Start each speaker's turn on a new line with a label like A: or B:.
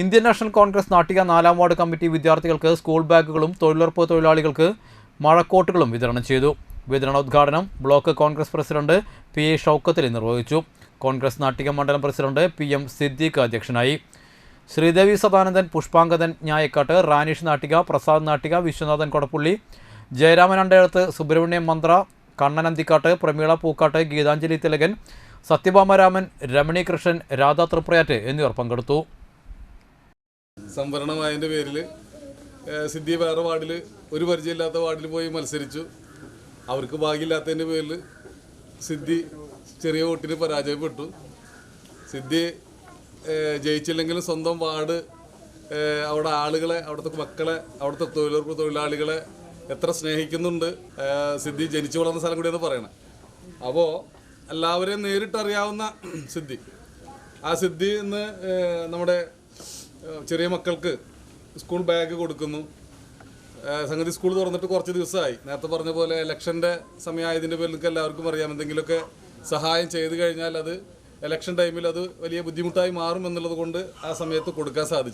A: Indian national Congress Nattika നാലാം ward committee വിദ്യാർത്ഥികൾക്ക് school ബാഗുകളും തൊഴിലുറപ്പ് തൊഴിലാളികൾക്ക് മഴക്കോട്ടുകളും വിതരണം ചെയ്തു. വിതരണോദ്ഘാടനം block Congress president P A ഷൗക്കത്തിൽ നിർവഹിച്ചു. കോൺഗ്രസ് നാട്ടിക മണ്ഡലം പ്രസിഡന്റ് പി എം സിദ്ദീഖ് അധ്യക്ഷനായി. ശ്രീദേവി സദാനന്ദൻ പുഷ്പാങ്കതൻ ഞായക്കാട്ട് റാനിഷ് നാട്ടിക പ്രസാദ് നാട്ടിക വിശ്വനാഥൻ കൊടപ്പുള്ളി ജയരാമൻ അണ്ടയത്ത് സുബ്രഹ്മണ്യം മന്ത്ര കണ്ണൻ അന്തിക്കാട്ട് പ്രമീള പൂക്കാട്ട് ഗീതാഞ്ജലി തിലകൻ സത്യഭാമരാമൻ രമണി കൃഷ്ണൻ രാധാ തൃപ്രയാറ്റ് എന്നിവർ പങ്കെടുത്തു.
B: സംവരണമായതിന്റെ പേരിൽ സിദ്ധി വേറെ വാർഡിൽ ഒരു പരിചയമില്ലാത്ത വാർഡിൽ പോയി മത്സരിച്ചു. അവർക്ക് ഭാഗ്യമില്ലാത്തതിന്റെ പേരിൽ സിദ്ധി ചെറിയ വോട്ടിന് പരാജയപ്പെട്ടു. സിദ്ധി ജയിച്ചില്ലെങ്കിലും സ്വന്തം വാർഡ് അവിടെ ആളുകളെ അവിടുത്തെ മക്കളെ അവിടുത്തെ തൊഴിലുറപ്പ് തൊഴിലാളികളെ എത്ര സ്നേഹിക്കുന്നുണ്ട് സിദ്ധി ജനിച്ചു വളർന്ന സ്ഥലം കൂടിയെന്ന് പറയണേ. അപ്പോൾ എല്ലാവരെയും നേരിട്ടറിയാവുന്ന സിദ്ധി ആ സിദ്ധി ഇന്ന് നമ്മുടെ ചെറിയ മക്കൾക്ക് സ്കൂൾ ബാഗ് കൊടുക്കുന്നു. സംഗതി സ്കൂൾ തുറന്നിട്ട് കുറച്ച് ദിവസമായി. നേരത്തെ പറഞ്ഞ പോലെ ഇലക്ഷന്റെ സമയമായതിന്റെ പേരിൽ നിങ്ങൾക്ക് എല്ലാവർക്കും അറിയാം. എന്തെങ്കിലുമൊക്കെ സഹായം ചെയ്തു കഴിഞ്ഞാൽ അത് ഇലക്ഷൻ ടൈമിൽ അത് വലിയ ബുദ്ധിമുട്ടായി മാറും എന്നുള്ളത് കൊണ്ട് ആ സമയത്ത് കൊടുക്കാൻ സാധിച്ചു.